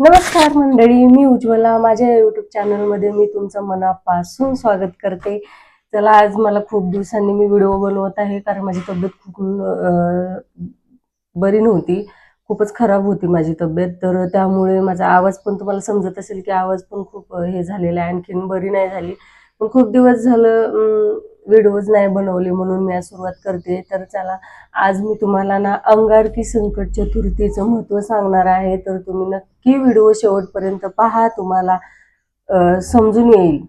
नमस्कार मंडळी मी उज्ज्वला. माझ्या युट्यूब चॅनलमध्ये मी तुमचं मनापासून स्वागत करते. चला आज मला खूप दिवसांनी मी व्हिडिओ बनवत आहे कारण माझी तब्येत खूप बरी नव्हती. खूपच खराब होती माझी तब्येत. तर त्यामुळे माझा आवाज पण तुम्हाला समजत असेल की आवाज पण खूप हे झालेला आहे. आणखीन बरी नाही झाली. पण खूप दिवस झालं व्हिडिओज नाही बनवले म्हणून मी आज सुरुवात करते. तर चला आज मी तुम्हाला ना अंगारकी संकट चतुर्थीचं महत्त्व सांगणार आहे. तर तुम्ही नक्की व्हिडिओ शेवटपर्यंत पहा तुम्हाला समजून येईल.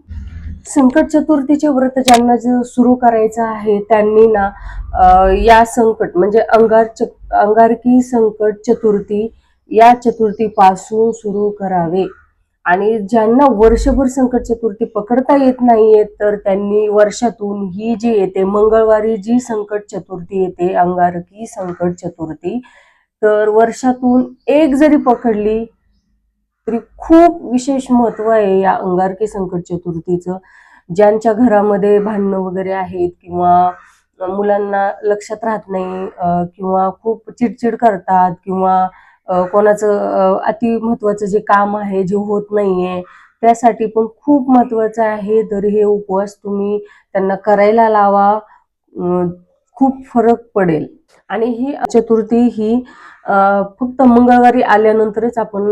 संकट चतुर्थीचे व्रत ज्यांना जे सुरू करायचं आहे त्यांनी ना या संकट म्हणजे अंगार च अंगारकी संकट चतुर्थी या चतुर्थीपासून सुरू करावे. आणि ज्यांना वर्षभर संकट चतुर्थी पकडता येत नाहीये तर त्यांनी वर्षातून ही जी येते मंगळवारी जी संकट चतुर्थी येते अंगारकी संकट चतुर्थी तर वर्षातून एक जरी पकडली तरी खूप विशेष महत्त्व आहे या अंगारकी संकट चतुर्थीचं ज्यांच्या घरामध्ये भांडणं वगैरे आहेत किंवा मुलांना लक्षात राहत नाही किंवा खूप चिडचिड करतात किंवा कोणाचं अति महत्वाचं जे काम आहे जे होत नाहीये त्यासाठी पण खूप महत्वाचं आहे. तर हे उपवास तुम्ही त्यांना करायला लावा. खूप फरक पडेल. आणि ही चतुर्थी ही फक्त मंगळवारी आल्यानंतरच आपण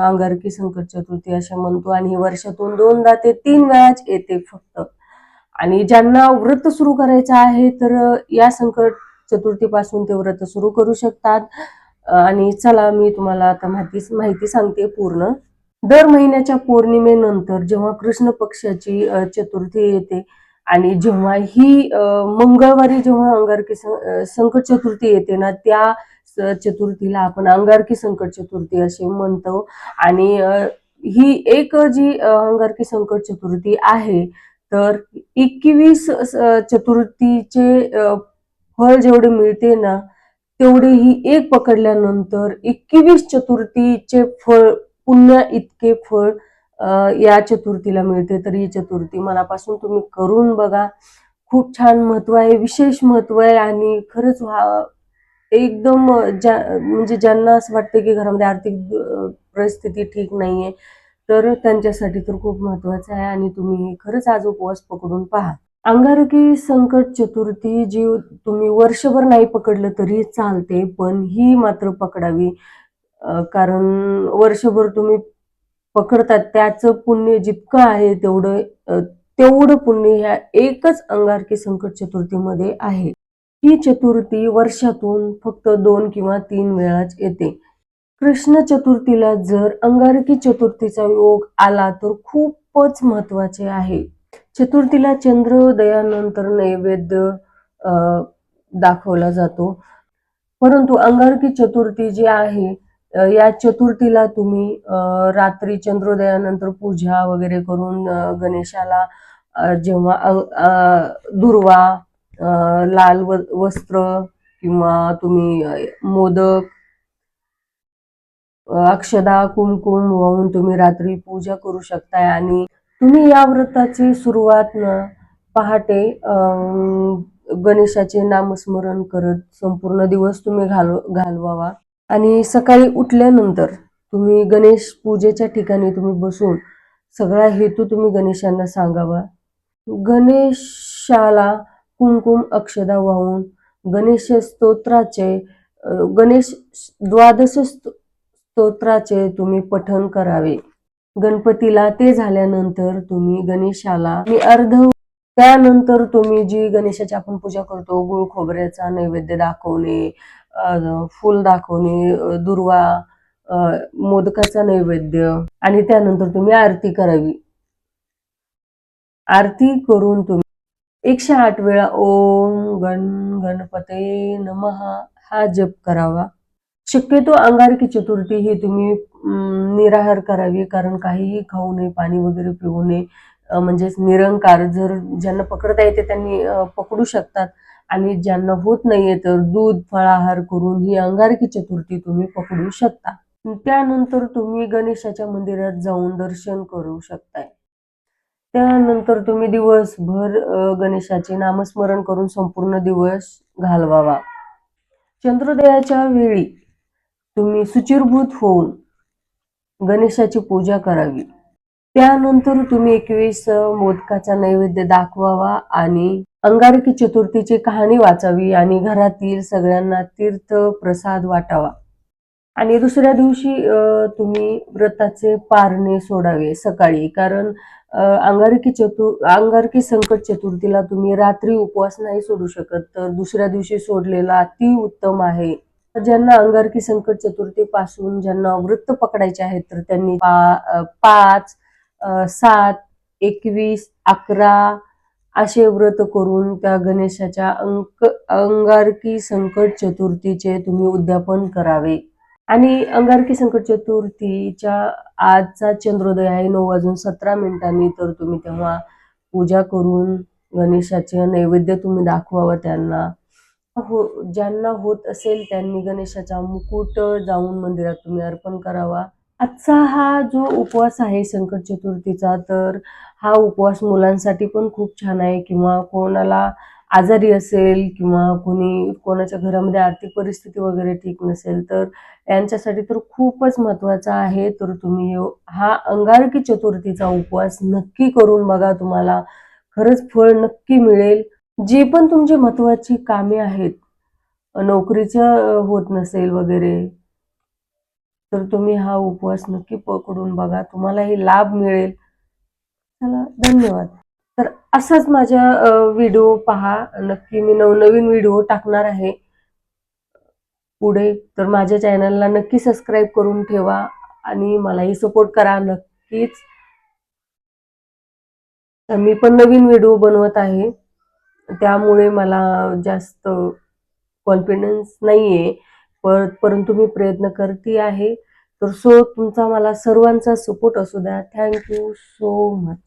अंगारकी संकट चतुर्थी असे म्हणतो. आणि ही वर्षातून दोनदा ते तीन वेळाच येते फक्त. आणि ज्यांना व्रत सुरू करायचं आहे तर या संकट चतुर्थीपासून ते व्रत सुरू करू शकतात. आणि चला मी तुम्हाला आता माहिती माहिती सांगते पूर्ण. दर महिन्याच्या पौर्णिमेनंतर जेव्हा कृष्ण पक्षाची चतुर्थी येते आणि जेव्हा ही मंगळवारी जेव्हा अंगारकी संकट चतुर्थी येते ना त्या चतुर्थीला आपण अंगारकी संकट चतुर्थी असे म्हणतो. आणि ही एक जी अंगारकी संकट चतुर्थी आहे तर एकवीस चतुर्थीचे फळ जेवढे मिळते ना तेवढे ही एक पकडल्यानंतर एकवीस चतुर्थीचे फळ पुन्हा इतके फळ या चतुर्थीला मिळते. तर ही चतुर्थी मनापासून तुम्ही करून बघा. खूप छान महत्त्व आहे विशेष महत्त्व आहे आणि खरंच व्हा एकदम ज्या म्हणजे ज्यांना असं वाटतं की घरामध्ये आर्थिक परिस्थिती ठीक नाहीये तर त्यांच्यासाठी तर खूप महत्वाचं आहे आणि तुम्ही खरंच आज उपवास पकडून पहा. अंगारकी संकट चतुर्थी जी तुम्ही वर्षभर नाही पकडलं तरी चालते पण ही मात्र पकडावी. कारण वर्षभर तुम्ही पकडतात त्याचं पुण्य जितकं आहे तेवढं तेवढं पुण्य ह्या एकच अंगारकी संकट चतुर्थीमध्ये आहे. ही चतुर्थी वर्षातून फक्त दोन किंवा तीन वेळाच येते. कृष्ण चतुर्थीला जर अंगारकी चतुर्थीचा योग आला तर खूपच महत्त्वाचे आहे. चतुर्थीला चंद्रोदयानंतर नैवेद्य अं, दाखवला जातो. परंतु अंगारकी चतुर्थी जी आहे या चतुर्थीला तुम्ही अं, रात्री चंद्रोदयानंतर पूजा वगैरे करून गणेशाला जेव्हा दुर्वा अं, लाल व- वस्त्र किंवा तुम्ही मोदक अक्षदा कुमकुम वाहून तुम्ही रात्री पूजा करू शकताय आणि तुम्ही या व्रताची सुरुवात ना पहाटे गणेशाचे नामस्मरण करत संपूर्ण दिवस तुम्ही घाल घालवावा. आणि सकाळी उठल्यानंतर तुम्ही गणेश पूजेच्या ठिकाणी तुम्ही बसून सगळा हेतू तुम्ही गणेशांना सांगावा. गणेशाला कुमकुम अक्षदा वाहून गणेश स्तोत्राचे गणेश द्वादश स्तोत्राचे तुम्ही पठण करावे. गणपतीला ते झाल्यानंतर तुम्ही गणेशाला मी अर्ध त्यानंतर तुम्ही जी गणेशाची आपण पूजा करतो गुळ खोबऱ्याचा नैवेद्य दाखवणे फूल फुल दाखवणे दुर्वा मोदकाचा नैवेद्य आणि त्यानंतर तुम्ही आरती करावी. आरती करून तुम्ही एकशे आठ वेळा ओम गण गणपते नमः हा जप करावा. शक्यतो अंगारकी चतुर्थी ही तुम्ही निराहार करावी कारण काहीही खाऊ नये पाणी वगैरे पिऊ नये. म्हणजेच निरंकार जर ज्यांना पकडता येते त्यांनी पकडू शकतात. आणि ज्यांना होत नाहीये तर दूध फळाहार करून ही अंगारकी चतुर्थी तुम्ही पकडू शकता. त्यानंतर तुम्ही गणेशाच्या मंदिरात जाऊन दर्शन करू शकताय. त्यानंतर तुम्ही दिवसभर गणेशाचे नामस्मरण करून संपूर्ण दिवस घालवावा. चंद्रोदयाच्या वेळी तुम्ही सुचिरभूत होऊन गणेशाची पूजा करावी. त्यानंतर तुम्ही एकवीस मोदकाचा नैवेद्य दाखवावा आणि अंगारकी चतुर्थीची कहाणी वाचावी आणि घरातील सगळ्यांना तीर्थ प्रसाद वाटावा. आणि दुसऱ्या दिवशी तुम्ही व्रताचे पारणे सोडावे सकाळी. कारण अंगारकी चतु अंगारकी संकट चतुर्थीला तुम्ही रात्री उपवास नाही सोडू शकत. तर दुसऱ्या दिवशी सोडलेला अति उत्तम आहे. ज्यांना अंगारकी संकट चतुर्थी पासून ज्यांना वृत्त पकडायचे आहेत तर त्यांनी पाच सात एकवीस अकरा असे व्रत करून त्या गणेशाच्या अंक अंगारकी संकट चतुर्थीचे तुम्ही उद्यापन करावे. आणि अंगारकी संकट चतुर्थीच्या आजचा चंद्रोदय आहे नऊ वाजून सतरा मिनिटांनी तर तुम्ही तेव्हा पूजा करून गणेशाचे नैवेद्य तुम्ही दाखवावं त्यांना. हो ज्यांना होत असेल त्यांनी गणेशाचा मुकुट जाऊन मंदिरात तुम्ही अर्पण करावा. आजचा हा जो उपवास आहे संकट चतुर्थीचा तर हा उपवास मुलांसाठी पण खूप छान आहे. किंवा कोणाला आजारी असेल किंवा कोणी कोणाच्या घरामध्ये आर्थिक परिस्थिती वगैरे ठीक नसेल तर यांच्यासाठी तर खूपच महत्त्वाचा आहे. तर तुम्ही हा अंगारकी चतुर्थीचा उपवास नक्की करून बघा. तुम्हाला खरंच फळ नक्की मिळेल. जी पण तुमची महत्वाची कामे आहेत नोकरीचं होत नसेल वगैरे तर तुम्ही हा उपवास नक्की पकडून बघा. तुम्हालाही लाभ मिळेल. चला धन्यवाद. तर असाच माझ्या व्हिडिओ पहा. नक्की मी नवनवीन व्हिडिओ टाकणार आहे. पुढे तर माझ्या चॅनलला नक्की सबस्क्राईब करून ठेवा आणि मलाही सपोर्ट करा नक्कीच. तर मी पण नवीन व्हिडिओ बनवत आहे. त्यामुळे मला जास्त कॉन्फिडन्स नाही आहे पर परंतु मी प्रयत्न करते आहे. तर सो तुमचा मला सर्वांचा सपोर्ट असू द्या. Thank you so much